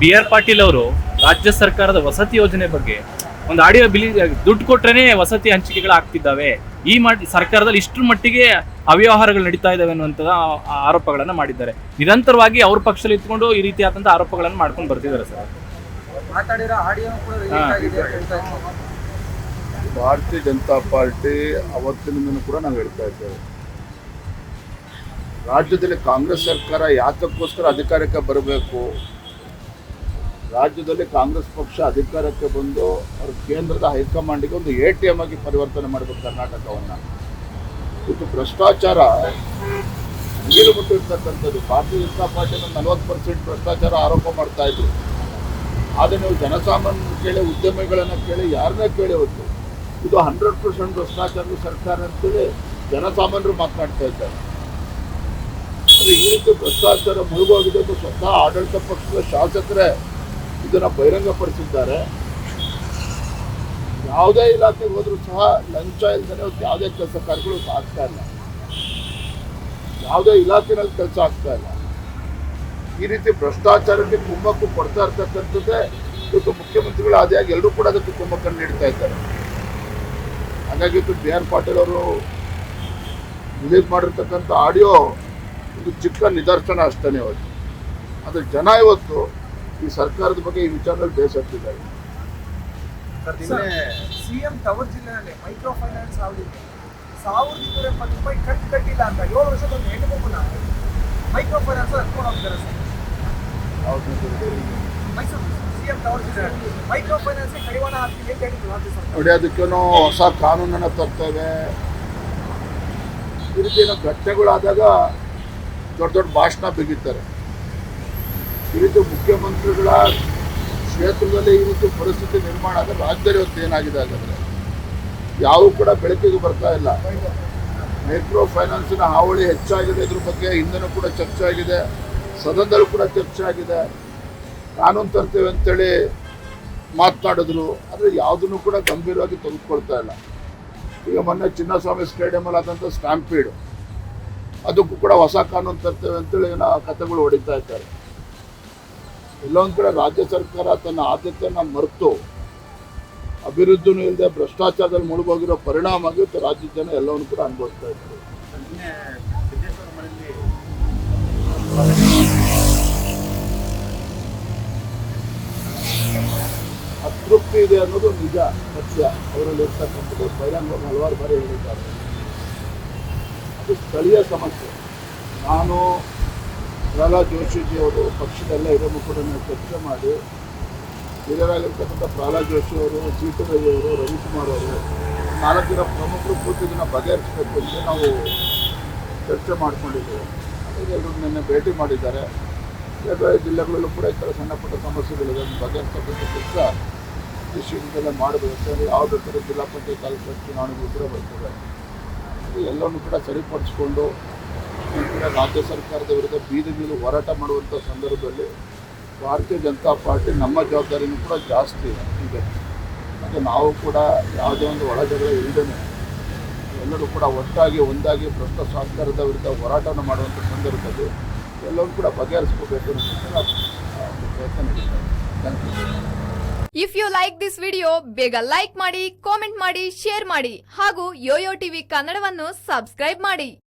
B R Patil ಅವರು ರಾಜ್ಯ ಸರ್ಕಾರದ ವಸತಿ ಯೋಜನೆ ಬಗ್ಗೆ ಒಂದು ಆಡಿಯೋ ಬಿಲಿ ದುಡ್ಡು ಕೊಟ್ರೇನೆ ವಸತಿ ಹಂಚಿಕೆಗಳು ಆಗ್ತಿದ್ದಾವೆ ಈ ಮಾಡಿ ಸರ್ಕಾರದಲ್ಲಿ ಇಷ್ಟರ ಮಟ್ಟಿಗೆ ಅವ್ಯವಹಾರಗಳು ನಡೀತಾ ಇದಾವೆ ಅನ್ನುವಂಥ ಆರೋಪಗಳನ್ನ ಮಾಡಿದ್ದಾರೆ. ನಿರಂತರವಾಗಿ ಅವ್ರ ಪಕ್ಷದಲ್ಲಿ ಇಟ್ಕೊಂಡು ಈ ರೀತಿಯಾದಂತಹ ಆರೋಪಗಳನ್ನು ಮಾಡ್ಕೊಂಡು ಬರ್ತಿದ್ದಾರೆ ಸರ್. ಮಾತಾಡಿರೋ ಆಡಿಯೋ ಕೂಡ ರಿಲೀಸ್ ಆಗಿದೆ ಅಂತ ಹೇಳ್ತಾ ಇದ್ದಾರೆ. ಭಾರತೀಯ ಜನತಾ ಪಾರ್ಟಿ ಅವತ್ತಿನಿಂದನೂ ಕೂಡ ನಾವು ಹೇಳ್ತಾ ಇದ್ದೇವೆ. ರಾಜ್ಯದಲ್ಲಿ ಕಾಂಗ್ರೆಸ್ ಸರ್ಕಾರ ಯಾತಕ್ಕೋಸ್ಕರ ಅಧಿಕಾರಕ್ಕೆ ಬರಬೇಕು? ರಾಜ್ಯದಲ್ಲಿ ಕಾಂಗ್ರೆಸ್ ಪಕ್ಷ ಅಧಿಕಾರಕ್ಕೆ ಬಂದು ಅವರು ಕೇಂದ್ರದ ಹೈಕಮಾಂಡಿಗೆ ಒಂದು ಎ ಟಿ ಎಂ ಆಗಿ ಪರಿವರ್ತನೆ ಮಾಡಬೇಕು ಕರ್ನಾಟಕವನ್ನು. ಇದು ಭ್ರಷ್ಟಾಚಾರ. ನೀರು ಮುಟ್ಟಿರ್ತಕ್ಕಂಥದ್ದು. ಭಾರತೀಯ ಜನತಾ ಪಾರ್ಟಿ ನಲವತ್ತು ಪರ್ಸೆಂಟ್ ಭ್ರಷ್ಟಾಚಾರ ಆರೋಪ ಮಾಡ್ತಾ ಇದ್ರು. ಆದರೆ ನೀವು ಜನಸಾಮಾನ್ಯರು ಕೇಳಿ, ಉದ್ಯಮಿಗಳನ್ನು ಕೇಳಿ, ಯಾರನ್ನೇ ಕೇಳಿ ಹೊತ್ತು? ಇದು ಹಂಡ್ರೆಡ್ ಪರ್ಸೆಂಟ್ ಭ್ರಷ್ಟಾಚಾರದ ಸರ್ಕಾರ ಅಂತೇಳಿ ಜನಸಾಮಾನ್ಯರು ಮಾತನಾಡ್ತಾ ಇದ್ದಾರೆ. ಆದರೆ ಈ ರೀತಿ ಭ್ರಷ್ಟಾಚಾರ ಮುಳುಗೋಗಿದೆ ಸ್ವತಃ ಆಡಳಿತ ಪಕ್ಷದ ಶಾಸಕರೇ ಇದನ್ನು ಬಹಿರಂಗಪಡಿಸಿದ್ದಾರೆ. ಯಾವುದೇ ಇಲಾಖೆಗೆ ಹೋದರೂ ಸಹ ಲಂಚ ಇವತ್ತು ಯಾವುದೇ ಕೆಲಸ ಕಾರ್ಯಗಳು ಆಗ್ತಾ ಇಲ್ಲ. ಯಾವುದೇ ಇಲಾಖೆನಲ್ಲಿ ಕೆಲಸ ಆಗ್ತಾ ಇಲ್ಲ. ಈ ರೀತಿ ಭ್ರಷ್ಟಾಚಾರಕ್ಕೆ ಕುಂಭಕ್ಕೂ ಕೊಡ್ತಾ ಇರ್ತಕ್ಕಂಥದ್ದೇ ಇವತ್ತು ಮುಖ್ಯಮಂತ್ರಿಗಳು ಆದಿಯಾಗಿ ಎಲ್ಲರೂ ಕೂಡ ಅದಕ್ಕೆ ಕುಂಭಕರ್ಣ ನೀಡ್ತಾ ಇದ್ದಾರೆ. ಹಾಗಾಗಿ ಇವತ್ತು ಬಿ ಆರ್ ಪಾಟೀಲ್ ಅವರು ರಿಲೀಸ್ ಮಾಡಿರ್ತಕ್ಕಂಥ ಆಡಿಯೋ ಒಂದು ಚಿಕ್ಕ ನಿದರ್ಶನ ಅಷ್ಟೇ ಇವತ್ತು. ಆದರೆ ಜನ ಇವತ್ತು ಈ ಸರ್ಕಾರದ ಬಗ್ಗೆ ಈ ವಿಚಾರದಲ್ಲಿ ಬೇಸತ್ತಿದ್ದಾರೆ ಸಿಎಂ ತವರು ಜಿಲ್ಲೆಯಲ್ಲಿ ಮೈಕ್ರೋ ಫೈನಾನ್ಸ್ ಆಗಿದೆ ಸಾವಿರದ ಇನ್ನೂರ ಎಪ್ಪತ್ತು ರೂಪಾಯಿ ಕಟ್ ಕಟ್ಟಿಲ್ಲ ಅಂತ ಏಳು ವರ್ಷದ ಒಂದು ಹೆಣ್ಣು ಮಗುನ ಮೈಕ್ರೋ ಫೈನಾನ್ಸ್ ಹತ್ಕೊಂಡು ಹೋಗ್ತಾರೆ ಸರ್. ಮೈಸೂರು ಸಿಎಂ ಟವರ್ ಜಿಲ್ಲೆಯಲ್ಲಿ ಮೈಕ್ರೋ ಫೈನಾನ್ಸ್ ಕಡಿವಾಣ ಹಾಕ್ತೀವಿ ಅಂತ ಹೇಳಿದ್ರು ರಾಜ್ಯ ಸರ್ಕಾರ ನೋಡಿ ಅದಕ್ಕೇನೋ ಹೊಸ ಕಾನೂನನ್ನು ತರ್ತೇವೆ ಈ ರೀತಿ ಏನೋ ಘಟನೆಗಳಾದಾಗ ದೊಡ್ಡ ದೊಡ್ಡ ಭಾಷಣ ಬಿಗಿತಾರೆ. ರೀತಿ ಮುಖ್ಯಮಂತ್ರಿಗಳ ಕ್ಷೇತ್ರದಲ್ಲಿ ಇವತ್ತು ಪರಿಸ್ಥಿತಿ ನಿರ್ಮಾಣ ಆದರೆ ರಾಜ್ಯದಲ್ಲಿ ಇವತ್ತು ಏನಾಗಿದೆ ಹಾಗಾದರೆ? ಯಾವೂ ಕೂಡ ಬೆಳಕಿಗೆ ಬರ್ತಾ ಇಲ್ಲ. ಮೈಕ್ರೋ ಫೈನಾನ್ಸಿನ ಹಾವಳಿ ಹೆಚ್ಚಾಗಿದೆ ಇದ್ರ ಬಗ್ಗೆ ಹಿಂದೆನೂ ಕೂಡ ಚರ್ಚೆ ಆಗಿದೆ, ಸದನದಲ್ಲೂ ಕೂಡ ಚರ್ಚೆ ಆಗಿದೆ. ಕಾನೂನು ತರ್ತೇವೆ ಅಂತೇಳಿ ಮಾತನಾಡಿದ್ರು, ಆದರೆ ಯಾವುದನ್ನು ಕೂಡ ಗಂಭೀರವಾಗಿ ತೆಗೆದುಕೊಳ್ತಾ ಇಲ್ಲ. ಈಗ ಮೊನ್ನೆ ಚಿನ್ನಸ್ವಾಮಿ ಸ್ಟೇಡಿಯಮಲ್ಲಿ ಆದಂಥ ಫೀಡ್ ಅದಕ್ಕೂ ಕೂಡ ಹೊಸ ಕಾನೂನು ತರ್ತೇವೆ ಅಂತೇಳಿ ಕಥೆಗಳು ಹೊಡಿತಾ ಇದ್ದಾರೆ. ಎಲ್ಲೊಂದು ಕಡೆ ರಾಜ್ಯ ಸರ್ಕಾರ ತನ್ನ ಆದ್ಯತೆಯನ್ನು ಮರೆತು ಅಭಿವೃದ್ಧಿನೂ ಇಲ್ಲದೆ ಭ್ರಷ್ಟಾಚಾರದಲ್ಲಿ ಮುಳುಗೋಗಿರೋ ಪರಿಣಾಮ ಇವತ್ತು ರಾಜ್ಯದ ಜನ ಎಲ್ಲವನ್ನು ಕೂಡ ಅನುಭವಿಸ್ತಾ ಇದ್ದಾರೆ. ಅತೃಪ್ತಿ ಇದೆ ಅನ್ನೋದು ನಿಜ, ಸತ್ಯ. ಅವರಲ್ಲಿ ಇರ್ತಕ್ಕಂಥದ್ದು ಬಹಿರಂಗ ಹಲವಾರು ಬಾರಿ ಹೇಳಿದ್ದಾರೆ. ಅದು ಸ್ಥಳೀಯ ಸಮಸ್ಯೆ. ನಾನು ಪ್ರಹ್ಲಾದ್ ಜೋಶಿಜಿ ಅವರು ಪಕ್ಷದೆಲ್ಲ ಕೂಡ ನಾವು ಚರ್ಚೆ ಮಾಡಿ. ಹಿರಿಯರಾಗಿರ್ತಕ್ಕಂಥ ಪ್ರಹ್ಲಾದ್ ಜೋಶಿ ಅವರು ರವಿಕುಮಾರ್ ಅವರು ನಾಲ್ಕು ಜನ ಪ್ರಮುಖರು ಕೂತು ಇದನ್ನು ಬಗೆಹರಿಸಬೇಕು ಅಂತ ನಾವು ಚರ್ಚೆ ಮಾಡಿಕೊಂಡಿದ್ದೇವೆ. ಎಲ್ಲರೂ ನಿನ್ನೆ ಭೇಟಿ ಮಾಡಿದ್ದಾರೆ. ಬೇರೆ ಜಿಲ್ಲೆಗಳಲ್ಲೂ ಕೂಡ ಈ ಥರ ಸಣ್ಣ ಪುಟ್ಟ ಅದನ್ನು ಬಗೆಹರಿಸತಕ್ಕಂಥ ಕೆಲಸ ಈ ಶೀಘ್ರದಲ್ಲೇ ಮಾಡಬೇಕು. ಯಾವ ಬೇಕಾದ್ರೂ ಜಿಲ್ಲಾ ಪಂಚಾಯತ್ ತಾಲೂಕು ಚುನಾವಣೆಗಳು ಕೂಡ ಬರ್ತದೆ ಎಲ್ಲವನ್ನು ಕೂಡ ಸರಿಪಡಿಸ್ಕೊಂಡು ಕೂಡ ರಾಜ್ಯ ಸರ್ಕಾರದ ವಿರುದ್ಧ ಬೀದಿ ಬೀದಿ ಹೋರಾಟ ಮಾಡುವಂಥ ಸಂದರ್ಭದಲ್ಲಿ ಭಾರತೀಯ ಜನತಾ ಪಾರ್ಟಿ ನಮ್ಮ ಜವಾಬ್ದಾರಿನೂ ಕೂಡ ಜಾಸ್ತಿ ಇದೆ. ಮತ್ತು ನಾವು ಕೂಡ ಯಾವುದೇ ಒಂದು ಒಳಜಗಳ ಇಲ್ಲದೇ ಎಲ್ಲರೂ ಕೂಡ ಒಟ್ಟಾಗಿ, ಒಂದಾಗಿ ಭ್ರಷ್ಟ ಸರ್ಕಾರದ ವಿರುದ್ಧ ಹೋರಾಟವನ್ನು ಮಾಡುವಂಥ ಸಂದರ್ಭದಲ್ಲಿ ಎಲ್ಲರೂ ಕೂಡ ಬಗೆಹರಿಸ್ಕೋಬೇಕು ಅಂತ ಪ್ರಯತ್ನ ನಡೀತಾ thank you if you like this video ಬೇಗ ಲೈಕ್ ಮಾಡಿ ಕಾಮೆಂಟ್ ಮಾಡಿ ಶೇರ್ ಮಾಡಿ ಹಾಗೂ ಯೋಯೋ ಟಿವಿ ಕನ್ನಡವನ್ನು ಸಬ್ಸ್ಕ್ರೈಬ್ ಮಾಡಿ.